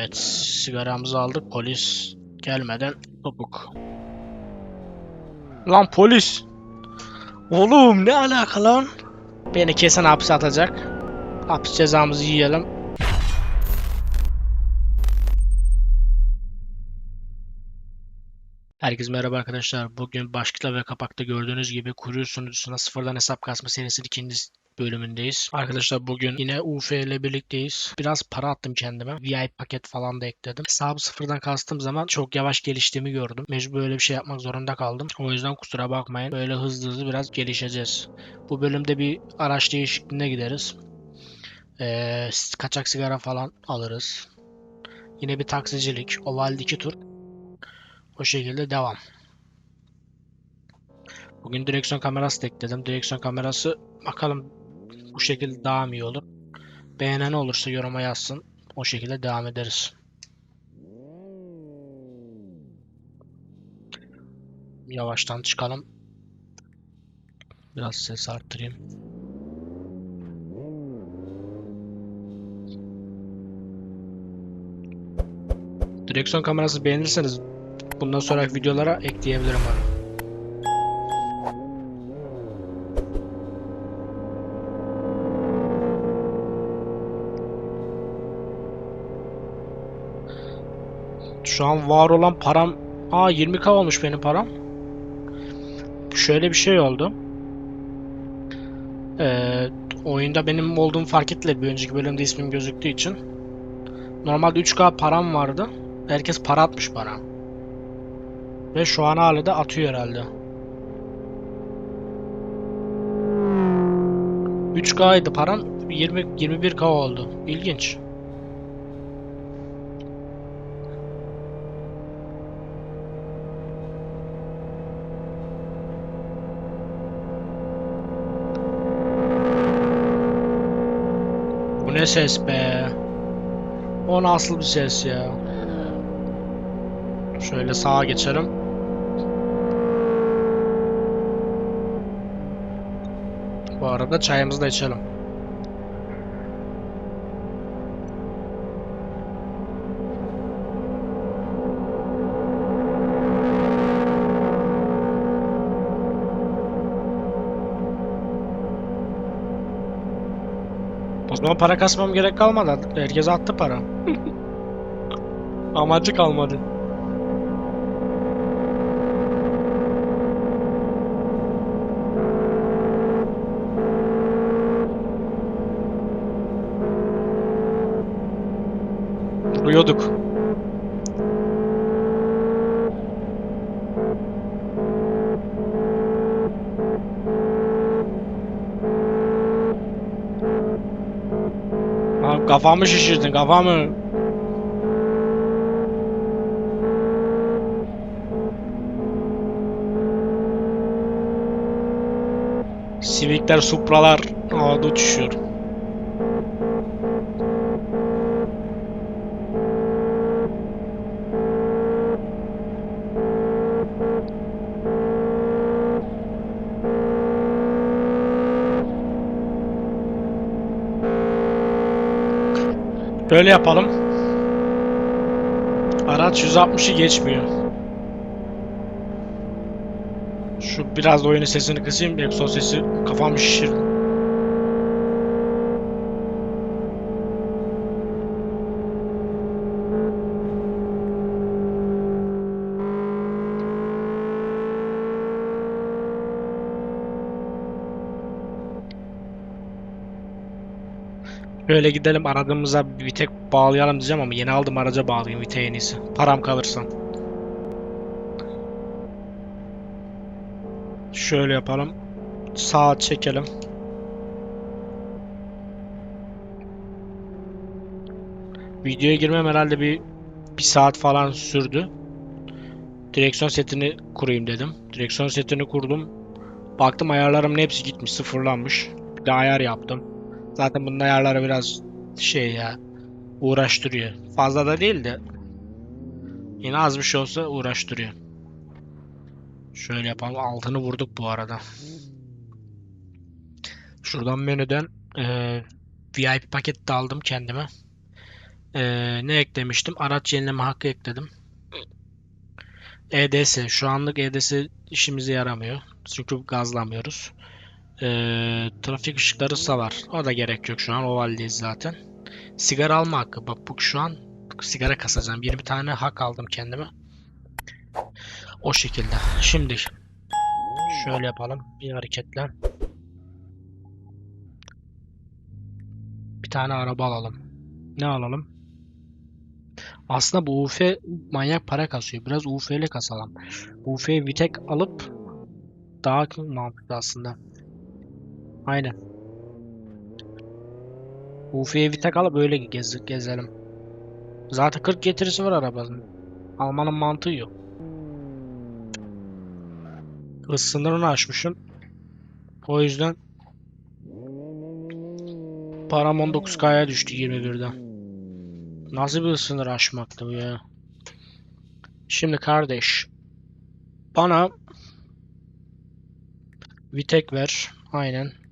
Evet sigaramızı aldık polis gelmeden topuk. Lan polis. Oğlum ne alaka lan? Beni kesin hapse atacak. Hapis cezamızı yiyelim. Herkese merhaba arkadaşlar. Bugün başlıkta ve kapakta gördüğünüz gibi Kuru sunucusuna sıfırdan hesap kasma serisinin ikinci bölümündeyiz. Arkadaşlar bugün yine UF ile birlikteyiz. Biraz para attım kendime. VIP paket falan da ekledim. Hesabı sıfırdan kastığım zaman çok yavaş geliştiğimi gördüm. Mecbur böyle bir şey yapmak zorunda kaldım. O yüzden kusura bakmayın. Böyle hızlı hızlı biraz gelişeceğiz. Bu bölümde bir araç değişikliğine gideriz. Ee, kaçak sigara falan alırız. Yine bir taksicilik. Ovalde iki tur. O şekilde devam. Bugün direksiyon kamerası ekledim. Direksiyon kamerası bakalım bu şekilde daha mı iyi olur. Beğenen olursa yoruma yazsın. O şekilde devam ederiz. Yavaştan çıkalım. Biraz ses arttırayım. Direksiyon kamerası beğenirseniz bundan sonraki videolara ekleyebilirim onu. Şu an var olan param Aa 20k olmuş benim param. Şöyle bir şey oldu. Ee, oyunda benim olduğumu fark ettiler bir önceki bölümde ismim gözüktüğü için. Normalde 3k param vardı. Herkes para atmış bana. Ve şu an hala da atıyor herhalde. 3K'ydı param 20 21K oldu. İlginç. Bu ne ses be? O nasıl bir ses ya? Şöyle sağa geçelim. Bu arada çayımızı da içelim. O zaman para kasmam gerek kalmadı. Herkes attı para. Amacı kalmadı. Vuruyorduk. Ha, kafamı şişirdin kafamı. Civic'ler, Supra'lar havada uçuşuyor. Böyle yapalım. Araç 160'ı geçmiyor. Şu biraz da oyunun sesini kısayım. Exo sesi kafamı şişirdi. Böyle gidelim aradığımıza bir tek bağlayalım diyeceğim ama yeni aldım araca bağlayayım Vite en iyisi. Param kalırsa. Şöyle yapalım. Sağa çekelim. Videoya girmem herhalde bir bir saat falan sürdü. Direksiyon setini kurayım dedim. Direksiyon setini kurdum. Baktım ayarlarımın hepsi gitmiş, sıfırlanmış. Bir de ayar yaptım. Zaten bunun ayarları biraz şey ya uğraştırıyor. Fazla da değil de yine az bir şey olsa uğraştırıyor. Şöyle yapalım. Altını vurduk bu arada. Şuradan menüden eee, VIP paket de aldım kendime. Ee, ne eklemiştim? Araç yenileme hakkı ekledim. EDS. Şu anlık EDS işimize yaramıyor. Çünkü gazlamıyoruz. Ee, trafik ışıkları ise var. O da gerek yok şu an. Ovaldeyiz zaten. Sigara alma hakkı. Bak bu şu an sigara kasacağım. 20 tane hak aldım kendime. O şekilde. Şimdi şöyle yapalım. Bir hareketle. Bir tane araba alalım. Ne alalım? Aslında bu UF manyak para kasıyor. Biraz UF ile kasalım. UF'ye Vitek alıp daha mantıklı aslında. Aynen. UF'ye Vitek alıp öyle gez gezelim. Zaten 40 getirisi var arabanın. Almanın mantığı yok. Hız sınırını aşmışım. O yüzden param 19K'ya düştü 21'den. Nasıl bir sınır aşmaktı bu ya? Şimdi kardeş. Bana Vitek ver. Aynen.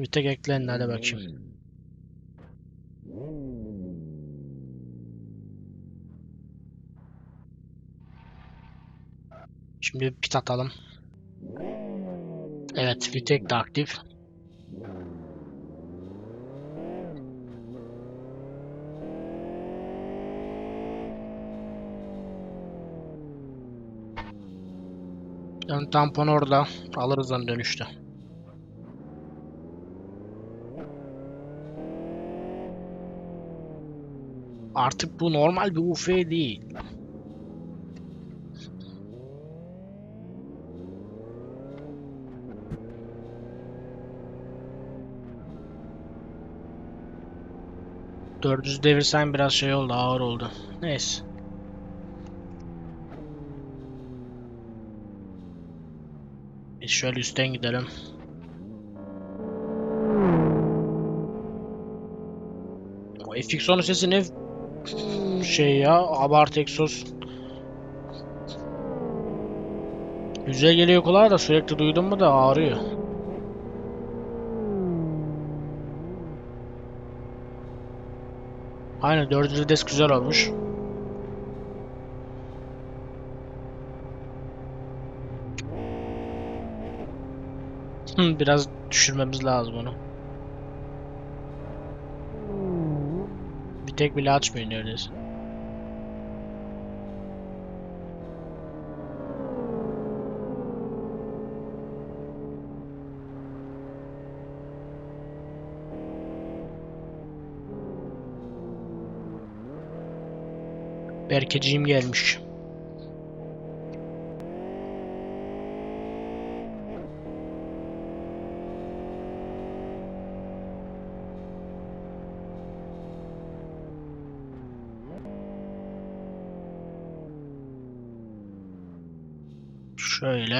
Vitek eklendi hadi bakayım. Şimdi pit atalım. Evet, Vitek de aktif. Ön tampon orada. Alırız onu dönüşte. Artık bu normal bir UF değil. ...400 devirsen biraz şey oldu, ağır oldu. Neyse. Biz şöyle üstten gidelim. O FX10'un sesi ne şey ya abartı egzoz. Güzel geliyor kulağa da sürekli duydum mu da ağrıyor. Aynen 4 vites güzel olmuş. Biraz düşürmemiz lazım onu. Tek bile açmıyor neredeyse. Berkeciğim gelmiş.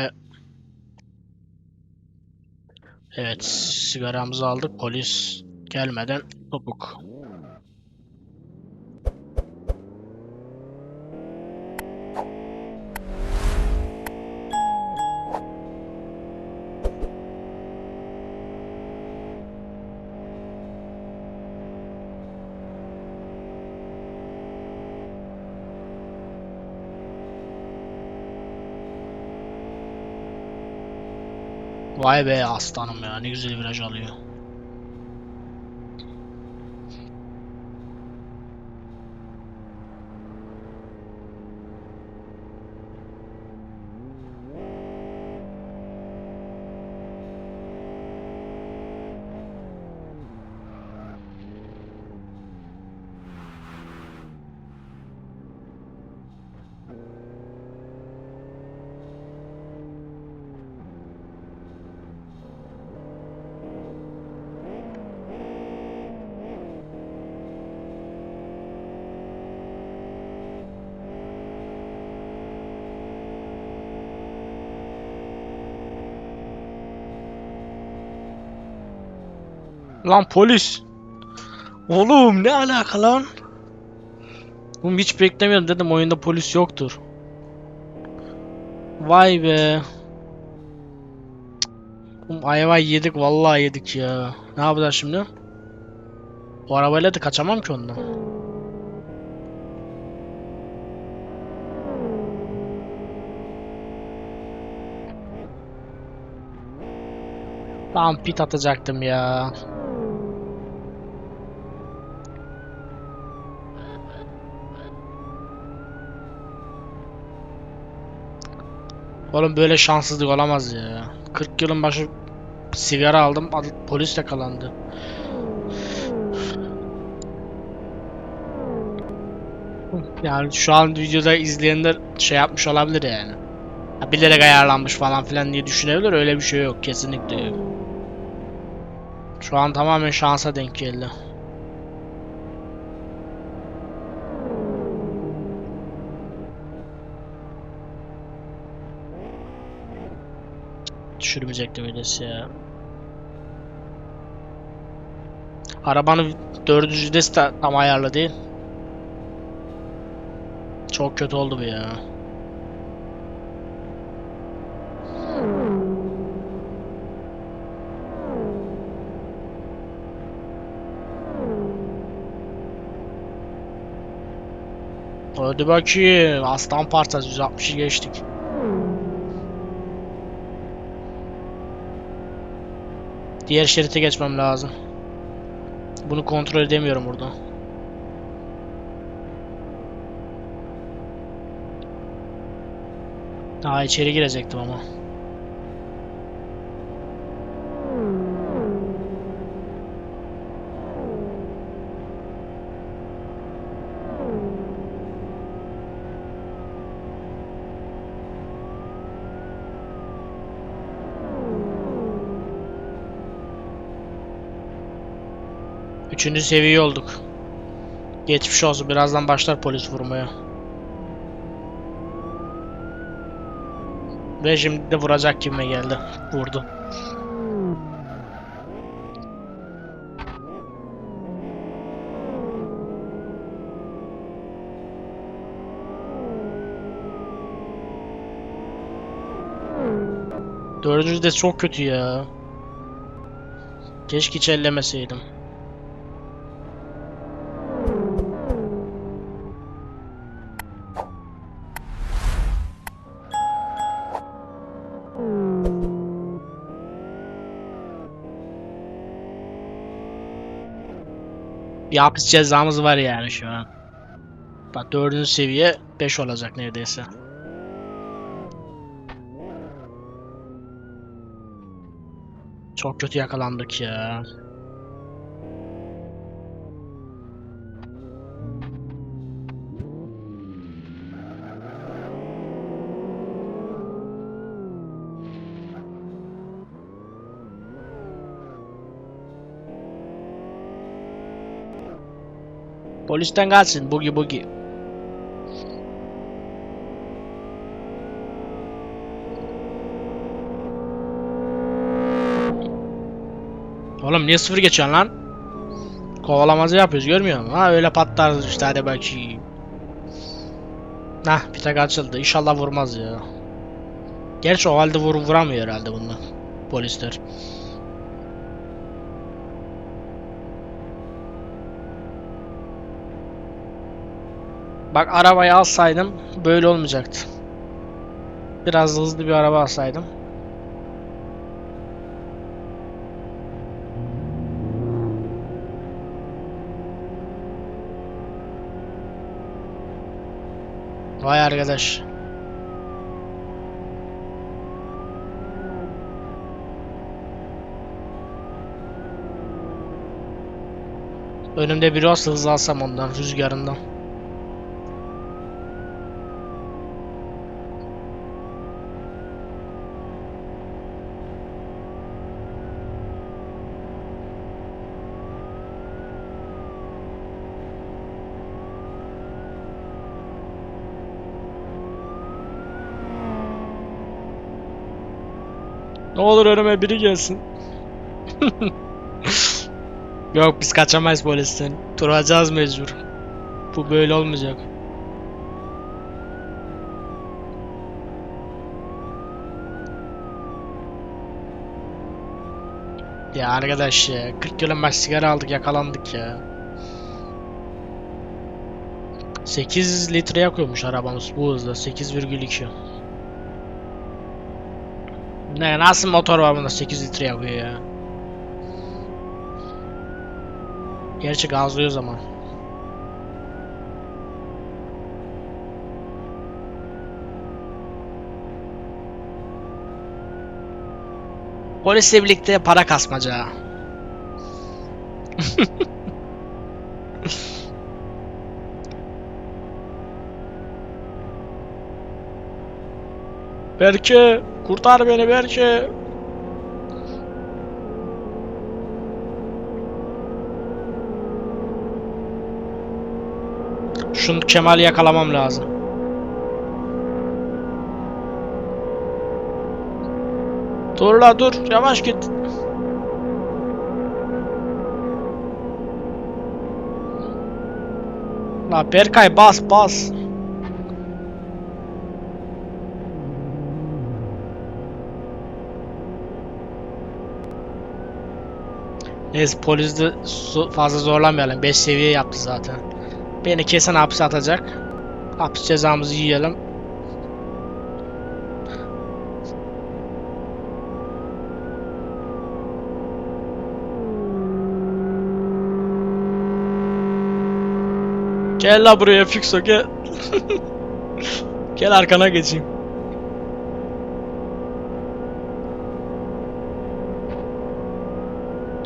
Şöyle. Evet, sigaramızı aldık. Polis gelmeden topuk. Vay be aslanım ya ne güzel viraj alıyor. Lan polis. Oğlum ne alaka lan? Oğlum hiç beklemiyordum dedim oyunda polis yoktur. Vay be. Oğlum ayva yedik vallahi yedik ya. Ne yapacağız şimdi? O arabayla da kaçamam ki ondan. Tam pit atacaktım ya. Oğlum böyle şanssızlık olamaz ya. 40 yılın başı sigara aldım, polis yakalandı. Yani şu an videoda izleyenler şey yapmış olabilir yani. Ha, bilerek ayarlanmış falan filan diye düşünebilir. Öyle bir şey yok. Kesinlikle yok. Şu an tamamen şansa denk geldi. Düşürmeyecektim öylesi ya. Arabanın dördüncü vitesi de tam ayarlı değil. Çok kötü oldu bu ya. Hadi bakayım. Aslan parçası 160'ı geçtik. Diğer şerite geçmem lazım. Bunu kontrol edemiyorum burada. Daha içeri girecektim ama. Üçüncü seviye olduk. Geçmiş olsun. Birazdan başlar polis vurmaya. Ve şimdi de vuracak kime geldi. Vurdu. Dördüncü de çok kötü ya. Keşke hiç ellemeseydim. Bir hapis cezamız var yani şu an. Bak dördüncü seviye 5 olacak neredeyse. Çok kötü yakalandık ya. Polisten kaçsın bugi bugi. Oğlum niye sıfır geçiyorsun lan? Kovalamacı yapıyoruz görmüyor musun? Ha öyle patlarız işte hadi bakayım. Nah bir tek açıldı. İnşallah vurmaz ya. Gerçi o halde vur vuramıyor herhalde bunlar. Polisler. Bak arabayı alsaydım böyle olmayacaktı. Biraz hızlı bir araba alsaydım. Vay arkadaş. Önümde biri olsa hız alsam ondan rüzgarından. Ne olur önüme biri gelsin. Yok biz kaçamayız polisten. Duracağız mecbur. Bu böyle olmayacak. Ya arkadaş ya 40 kilo sigara aldık yakalandık ya. 8 litre yakıyormuş arabamız bu hızda 8,2. Ne nasıl motor var bunda? 8 litre yakıyor ya. Gerçi gazlıyor zaman Polisle birlikte para kasmaca. Berke kurtar beni Berke. Şunu Kemal'i yakalamam lazım. Dur la dur yavaş git. La Berkay bas bas. Neyse polis de fazla zorlamayalım. 5 seviye yaptı zaten. Beni kesin hapse atacak. Hapis cezamızı yiyelim. Gel la buraya Fixo gel. gel arkana geçeyim.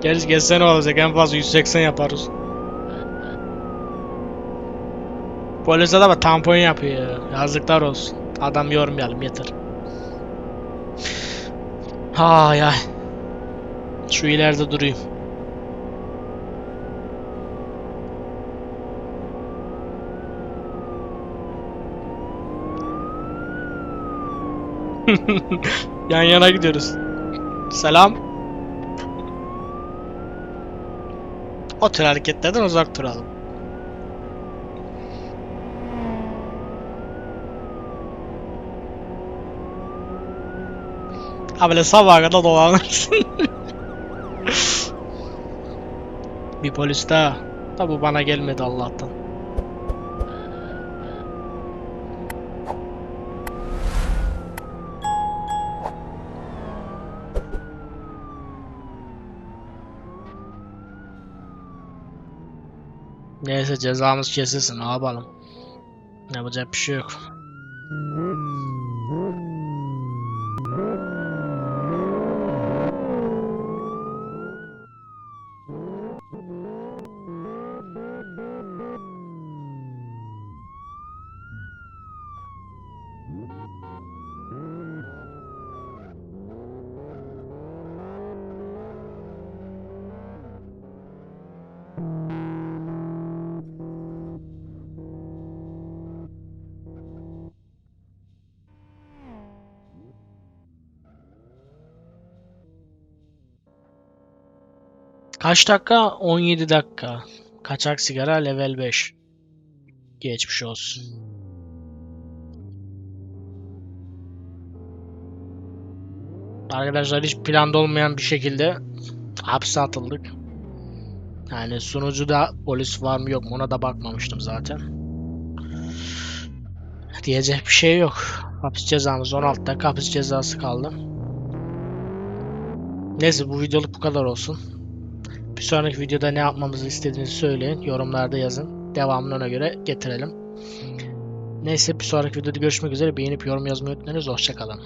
Gel gelsene olacak en fazla 180 yaparız. Polis adama tampon yapıyor ya. Yazıklar olsun. Adam yormayalım yeter. Ay ay. Şu ileride durayım. Yan yana gidiyoruz. Selam. O tür hareketlerden uzak duralım. Ha böyle sabaha kadar dolanırsın. Bir polis daha. Da bu bana gelmedi Allah'tan. Neyse cezamız kesilsin ne yapalım. Yapacak bir şey yok. Kaç dakika? 17 dakika. Kaçak sigara level 5. Geçmiş olsun. Arkadaşlar hiç planda olmayan bir şekilde hapse atıldık. Yani sunucuda polis var mı yok mu ona da bakmamıştım zaten. Diyecek bir şey yok. Hapis cezamız 16 dakika hapis cezası kaldı. Neyse bu videoluk bu kadar olsun. Bir sonraki videoda ne yapmamızı istediğinizi söyleyin. Yorumlarda yazın. Devamını ona göre getirelim. Neyse bir sonraki videoda görüşmek üzere. Beğenip yorum yazmayı unutmayınız. Hoşçakalın.